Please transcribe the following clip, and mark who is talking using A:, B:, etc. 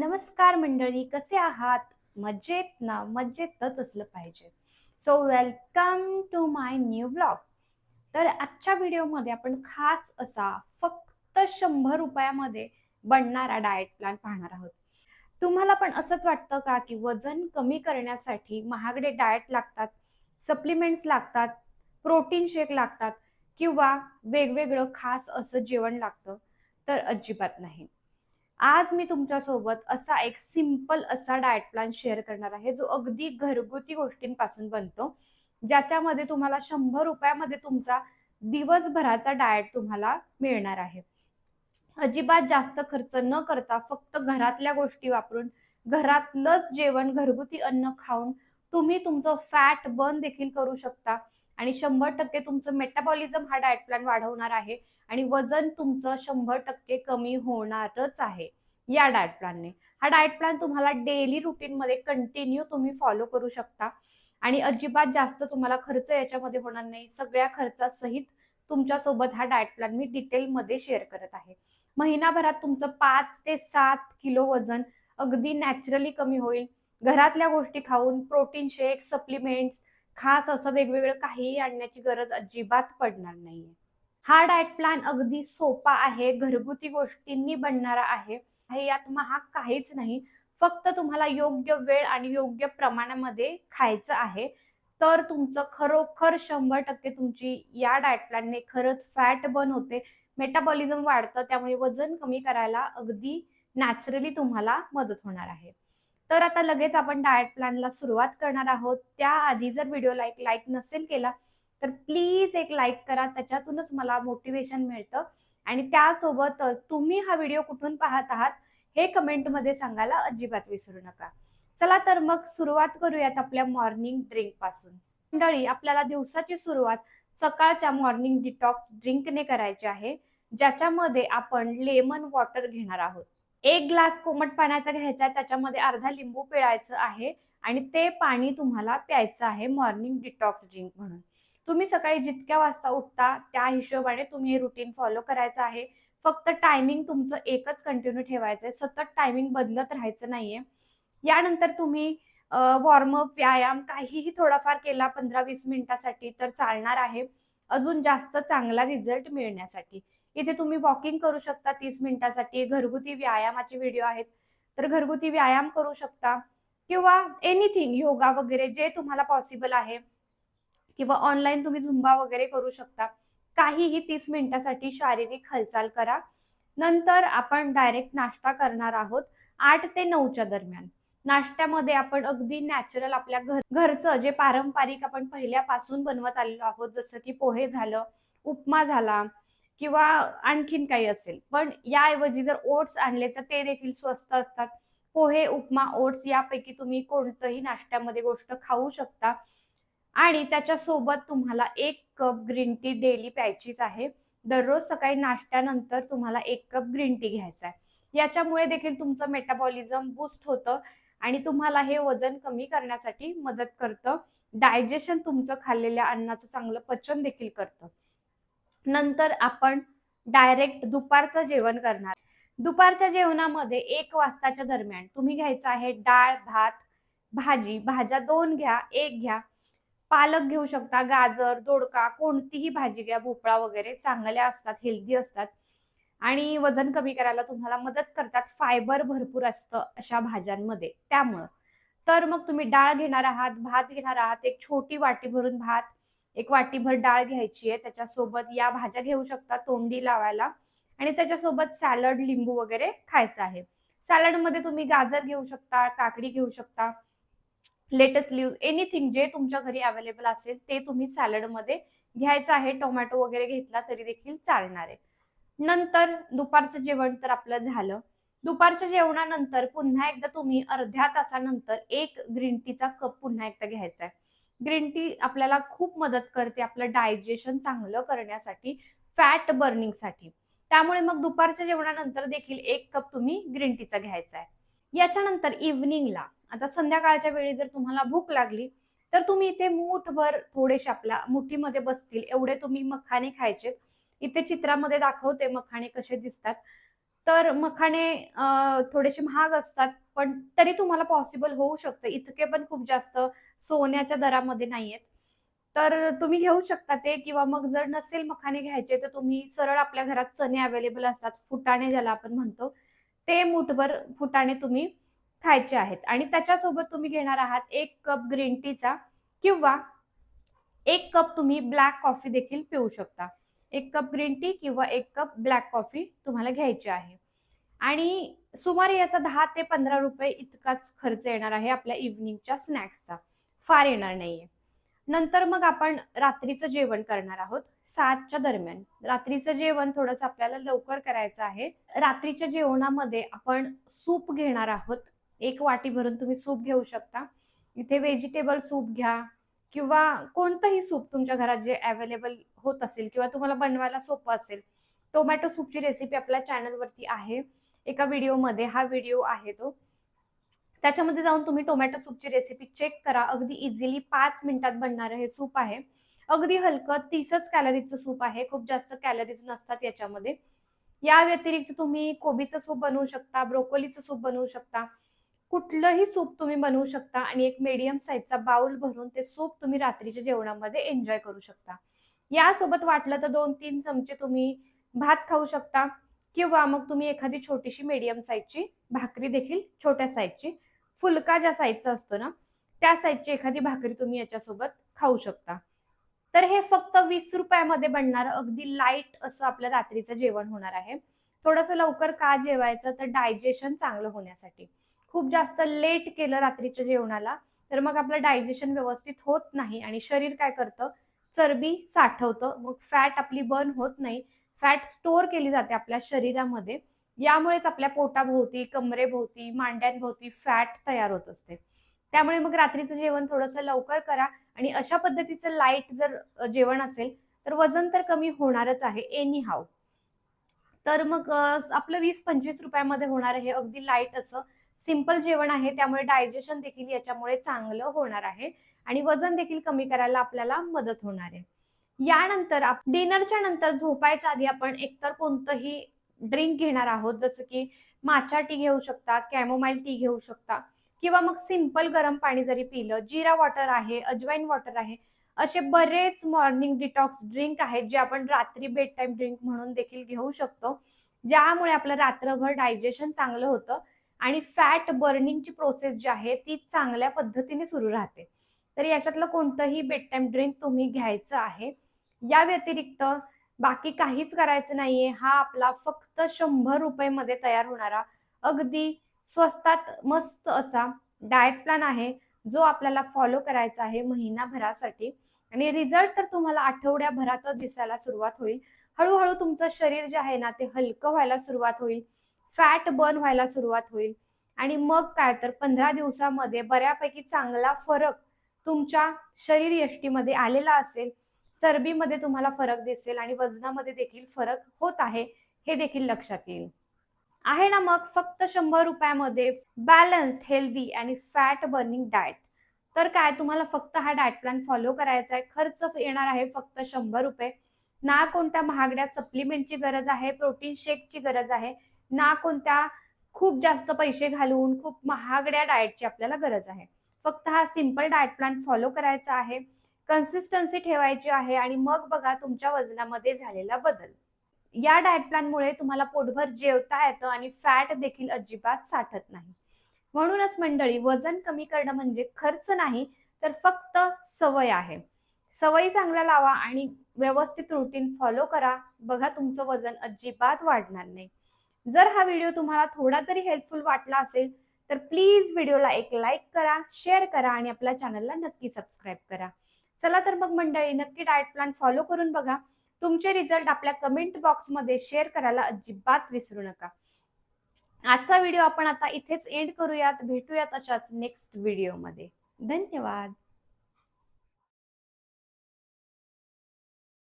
A: नमस्कार मंडळी कसे आहात? मजेत ना? मजेतच असलं पाहिजे. So welcome to my new blog तर आजच्या व्हिडिओमध्ये आपण खास असा फक्त शंभर रुपयामध्ये बनणारा डाएट प्लॅन पाहणार आहोत. तुम्हाला पण असंच वाटतं का की वजन कमी करण्यासाठी महागडे डाएट लागतात सप्लिमेंट्स लागतात प्रोटीन शेक लागतात किंवा वेगवेगळं खास असं जेवण लागतं? तर अजिबात नाही. आज मी तुमच्यासोबत असा एक सिंपल असा डाएट प्लॅन शेअर करणार आहे जो अगदी घरगुती गोष्टींपासून बनतो ज्याच्यामध्ये तुम्हाला शंभर रुपयामध्ये तुमचा दिवसभराचा डाएट तुम्हाला मिळणार आहे. अजिबात जास्त खर्च न करता फक्त घरातल्या गोष्टी वापरून घरातलंच जेवण घरगुती अन्न खाऊन तुम्ही तुमचं फॅट बर्न देखील करू शकता. आणि शंभर टक्के तुमचं मेटाबॉलिझम हा डाएट प्लॅन वाढवणार आहे. आणि वजन तुमचं शंभर टक्के कमी होणारच आहे या डाएट प्लॅनने हा डाएट प्लॅन तुम्हाला डेली रुटीनमध्ये कंटिन्यू तुम्ही फॉलो करू शकता. आणि अजिबात जास्त तुम्हाला खर्च याच्यामध्ये होणार नाही. सगळ्या खर्चासहित तुमच्यासोबत हा डाएट प्लॅन मी डिटेलमध्ये शेअर करत आहे. महिनाभरात तुमचं पाच ते सात किलो वजन अगदी नॅचरली कमी होईल. घरातल्या गोष्टी खाऊन प्रोटीन शेक सप्लिमेंट्स खास असं वेगवेगळं काहीही आणण्याची गरज अजिबात पडणार नाहीये. हा डाएट प्लॅन अगदी सोपा आहे घरगुती गोष्टींनी बनणारा आहे. हे यात महाग काहीच नाही. फक्त तुम्हाला योग्य वेळ आणि योग्य प्रमाणामध्ये खायचं आहे. तर तुमचं खरोखर शंभर टक्के तुमची या डाएट प्लॅनने खरंच फॅट बर्न होते. मेटाबॉलिझम वाढतं त्यामुळे वजन कमी करायला अगदी नॅचरली तुम्हाला मदत होणार आहे. तर आता लगेच आपण डाएट प्लॅनला सुरुवात करणार आहोत. त्याआधी जर व्हिडिओ लाईक लाईक नसेल केला तर प्लीज एक लाईक करा. त्याच्यातूनच मला मोटिवेशन मिळतं. आणि त्यासोबतच तुम्ही हा व्हिडिओ कुठून पाहत आहात हे कमेंटमध्ये सांगायला अजिबात विसरू नका. चला तर मग सुरुवात करूयात आपल्या मॉर्निंग ड्रिंकपासून. मंडळी आपल्याला दिवसाची सुरुवात सकाळच्या मॉर्निंग डिटॉक्स ड्रिंकने करायची आहे. ज्याच्यामध्ये आपण लेमन वॉटर घेणार आहोत. एक ग्लास कोमट पाण्याचा घ्यायचा आहे त्याच्यामध्ये अर्धा लिंबू पिळायचं आहे आणि ते पाणी तुम्हाला प्यायचं आहे मॉर्निंग डिटॉक्स ड्रिंक म्हणून. तुम्ही सकाळी जितक्या वाजता उठता त्या हिशोबाने तुम्ही हे रुटीन फॉलो करायचं आहे. फक्त टायमिंग तुमचं एकच कंटिन्यू ठेवायचं आहे. सतत टायमिंग बदलत राहायचं नाहीये. यानंतर तुम्ही वॉर्मअप व्यायाम काहीही थोडाफार केला पंधरा वीस मिनिटासाठी तर चालणार आहे. अजून जास्त चांगला रिझल्ट मिळण्यासाठी. इथे तुम्ही वॉकिंग करू शकता तीस मिनिटासाठी. घरगुती व्यायामाचे व्हिडिओ आहेत. तर घरगुती व्यायाम करू शकता. किंवा एनिथिंग योगा वगैरे जे तुम्हाला पॉसिबल आहे. किंवा ऑनलाईन तुम्ही झुंबा वगैरे करू शकता. काहीही तीस मिनिटासाठी शारीरिक हालचाल करा. नंतर आपण डायरेक्ट नाश्ता करणार आहोत आठ ते नऊच्या दरम्यान. नाश्त्यामध्ये आपण अगदी नॅचरल आपल्या घर घरचं जे पारंपरिक आपण पहिल्यापासून बनवत आलेलो आहोत जसं की पोहे झालं उपमा झाला किंवा आणखीन काही असेल. पण याऐवजी जर ओट्स आणले तर ते देखील स्वस्त असतात. पोहे उपमा ओट्स यापैकी तुम्ही कोणतंही नाश्त्यामध्ये गोष्ट खाऊ शकता. आणि त्याच्यासोबत तुम्हाला एक कप ग्रीन टी डेली प्यायचीच आहे. दररोज सकाळी नाश्त्यानंतर तुम्हाला एक कप ग्रीन टी घ्यायचा आहे. याच्यामुळे देखील तुमचं मेटाबॉलिझम बूस्ट होतं आणि तुम्हाला हे वजन कमी करण्यासाठी मदत करतं. डायजेशन तुमचं खाल्लेल्या अन्नाचं चांगलं पचन देखील करतं. नंतर आपण डायरेक्ट दुपारचं जेवण करणार. दुपारच्या जेवणामध्ये एक वाजताच्या दरम्यान तुम्ही घ्यायचं आहे डाळ भात भाजी. भाज्या दोन घ्या एक घ्या. पालक घेऊ शकता गाजर दोडका कोणतीही भाजी घ्या. भोपळा वगैरे चांगल्या असतात हेल्दी असतात. आणि वजन कमी करायला तुम्हाला मदत करतात. फायबर भरपूर असतं अशा भाज्यांमध्ये. त्यामुळं. तर मग तुम्ही डाळ घेणार आहात भात घेणार आहात एक छोटी वाटी भरून भात एक वाटीभर डाळ घ्यायची आहे त्याच्यासोबत या भाज्या घेऊ शकता तोंडी लावायला. आणि त्याच्यासोबत सॅलड लिंबू वगैरे खायचं आहे. सॅलडमध्ये तुम्ही गाजर घेऊ शकता काकडी घेऊ शकता लेटेस्ट लिव्ह एनिथिंग जे तुमच्या घरी अवेलेबल असेल ते तुम्ही सॅलडमध्ये घ्यायचं आहे. टोमॅटो वगैरे घेतला तरी देखील चालणार आहे. नंतर दुपारचं जेवण तर आपलं झालं. दुपारच्या जेवणानंतर पुन्हा एकदा तुम्ही अर्ध्या तासानंतर एक ग्रीन टीचा कप पुन्हा एकदा घ्यायचा आहे. ग्रीन टी आपल्याला खूप मदत करते आपलं डायजेशन चांगलं करण्यासाठी फॅट बर्निंगसाठी त्यामुळे मग दुपारच्या जेवणानंतर देखील एक कप तुम्ही ग्रीन टीचा घ्यायचा आहे. याच्यानंतर इव्हनिंगला आता संध्याकाळच्या वेळी जर तुम्हाला भूक लागली तर तुम्ही इथे मूठभर थोडेसे आपल्या मुठीमध्ये बसतील. एवढे तुम्ही मखाने खायचे. इथे चित्रामध्ये दाखवते मखाने कसे दिसतात. तर मखाणे थोडेसे महाग असतात पण तरी तुम्हाला पॉसिबल होऊ शकतं. इतके पण खूप जास्त सोन्याच्या दरामध्ये नाहीयेत. तर तुम्ही घेऊ शकता ते किंवा मग जर नसेल मखाने घ्यायचे तर तुम्ही सरळ आपल्या घरात चणे अवेलेबल असतात. फुटाणे ज्याला आपण म्हणतो ते मुठभर फुटाणे तुम्ही खायचे आहेत. आणि त्याच्यासोबत तुम्ही घेणार आहात एक कप ग्रीन टीचा किंवा एक कप तुम्ही ब्लॅक कॉफी देखील पिऊ शकता. एक कप ग्रीन टी किंवा एक कप ब्लॅक कॉफी तुम्हाला घ्यायची आहे. आणि सुमारे याचा दहा ते पंधरा रुपये इतकाच खर्च येणार आहे आपल्या इव्हनिंगच्या स्नॅक्सचा फार येणार नाहीये. नंतर मग आपण रात्रीचं जेवण करणार आहोत. सातच्या दरम्यान. रात्रीचं जेवण थोडंसं आपल्याला लवकर करायचं आहे. रात्रीच्या जेवणामध्ये आपण सूप घेणार आहोत. एक वाटी भरून तुम्ही सूप घेऊ शकता. इथे व्हेजिटेबल सूप घ्या किंवा कोणतंही सूप तुमच्या घरात जे अवेलेबल होत असेल किंवा तुम्हाला बनवायला सोपं असेल टोमॅटो सूपची रेसिपी आपल्या चॅनलवरती आहे. एका व्हिडिओमध्ये हा व्हिडिओ आहे तो. त्याच्यामध्ये जाऊन तुम्ही टोमॅटो सूपची रेसिपी चेक करा. अगदी इझिली पाच मिनिटात बनणारं हे सूप आहे. अगदी हलकं तीसच कॅलरीजचं सूप आहे. खूप जास्त कॅलरीज नसतात याच्यामध्ये. या व्यतिरिक्त तुम्ही कोबीचं सूप बनवू शकता ब्रोकोलीचं सूप बनवू शकता. कुठलंही सूप तुम्ही बनवू शकता आणि एक मीडियम साईजचा बाउल भरून ते सूप तुम्ही रात्रीच्या जेवणामध्ये एन्जॉय करू शकता. यासोबत वाटलं तर दोन तीन चमचे तुम्ही भात खाऊ शकता किंवा मग तुम्ही एखादी छोटीशी मीडियम साईजची भाकरी देखील छोट्या साईजची फुलका ज्या साईजचा असतो ना त्या साईजची एखादी भाकरी तुम्ही याच्यासोबत खाऊ शकता. तर हे फक्त वीस रुपयामध्ये बनणारं अगदी लाइट असं आपलं रात्रीचं जेवण होणार आहे. थोडंसं लवकर का जेवायचं? तर डायजेशन चांगलं होण्यासाठी. खूप जास्त लेट केलं रात्रीच्या जेवणाला तर मग आपलं डायजेशन व्यवस्थित होत नाही आणि शरीर काय करतं? चरबी साठवतं. मग फॅट आपली बर्न होत नाही. फॅट स्टोअर केली जाते आपल्या शरीरामध्ये. यामुळेच आपल्या पोटाभोवती कमरेभोवती मांड्यांभोवती फॅट तयार होत असते. त्यामुळे मग रात्रीचं जेवण थोडंसं लवकर करा आणि अशा पद्धतीचं लाइट जर जेवण असेल तर वजन तर कमी होणारच आहे एनी हाव तर मग आपलं वीस पंचवीस रुपयामध्ये होणार हे अगदी लाइट असं. सिंपल जेवण आहे. त्यामुळे डायजेशन देखील याच्यामुळे चांगलं होणार आहे. आणि वजन देखील कमी करायला आपल्याला मदत होणार आहे. यानंतर डिनरच्या नंतर झोपायच्या आधी आपण एकतर कोणतंही ड्रिंक घेणार आहोत जसं की माचा टी घेऊ शकता कॅमोमाइल टी घेऊ शकता किंवा मग सिंपल गरम पाणी जरी पिलं जिरा वॉटर आहे अजवाईन वॉटर आहे असे बरेच मॉर्निंग डिटॉक्स ड्रिंक आहेत जे आपण रात्री बेड टाईम ड्रिंक म्हणून देखील घेऊ शकतो. ज्यामुळे आपलं रात्रभर डायजेशन चांगलं होतं आणि फॅट बर्निंगची प्रोसेस जी आहे ती चांगल्या पद्धतीने सुरू राहते. तर याच्यातलं कोणतंही बेड टाईम ड्रिंक तुम्ही घ्यायचं आहे. या व्यतिरिक्त बाकी काहीच करायचं नाहीये. हा आपला फक्त शंभर रुपये मध्ये तयार होणारा अगदी स्वस्तात मस्त असा डाएट प्लॅन आहे जो आपल्याला फॉलो करायचा आहे महिनाभरासाठी. आणि रिझल्ट तर तुम्हाला आठवड्याभरातच दिसायला सुरुवात होईल. हळूहळू तुमचं शरीर जे आहे ना ते हलकं व्हायला सुरुवात होईल. फॅट बर्न व्हायला सुरुवात होईल. आणि मग काय तर पंधरा दिवसामध्ये बऱ्यापैकी चांगला फरक तुमच्या शरीर यष्टीमध्ये आलेला असेल चरबीमध्ये तुम्हाला फरक दिसेल आणि वजनामध्ये देखील फरक होत आहे हे देखील लक्षात येईल. आहे ना मग फक्त शंभर रुपयामध्ये बॅलन्स्ड हेल्दी आणि फॅट बर्निंग डाएट तर काय तुम्हाला फक्त हा डाएट प्लॅन फॉलो करायचा आहे? खर्च येणार आहे फक्त शंभर रुपये. ना कोणत्या महागड्या सप्लिमेंटची गरज आहे प्रोटीन शेकची गरज आहे ना कोणत्या खूप जास्त पैसे घालून खूप महागड्या डाएटची आपल्याला गरज आहे. फक्त हा सिंपल डाएट प्लॅन फॉलो करायचा आहे. कन्सिस्टन्सी ठेवायची आहे आणि मग बघा तुमच्या वजनामध्ये झालेला बदल. या डाएट प्लॅनमुळे तुम्हाला पोटभर जेवता येतं आणि फॅट देखील अजिबात साठत नाही. म्हणूनच मंडळी वजन कमी करणं म्हणजे खर्च नाही तर फक्त सवय आहे. सवयी चांगल्या लावा आणि व्यवस्थित रुटीन फॉलो करा. बघा तुमचं वजन अजिबात वाढणार नाही. जर हा व्हिडिओ तुम्हाला थोडा जरी हेल्पफुल वाटला असेल तर प्लीज व्हिडिओला एक लाईक करा शेअर करा आणि आपल्या चॅनलला नक्की सबस्क्राईब करा. चला तर मग मंडळी नक्की डाएट प्लॅन फॉलो करून बघा. तुमचे रिझल्ट आपल्या कमेंट बॉक्समध्ये शेअर करायला अजिबात विसरू नका. आजचा व्हिडिओ आपण आता इथेच एंड करूयात. भेटूयात अशाच नेक्स्ट व्हिडिओमध्ये धन्यवाद.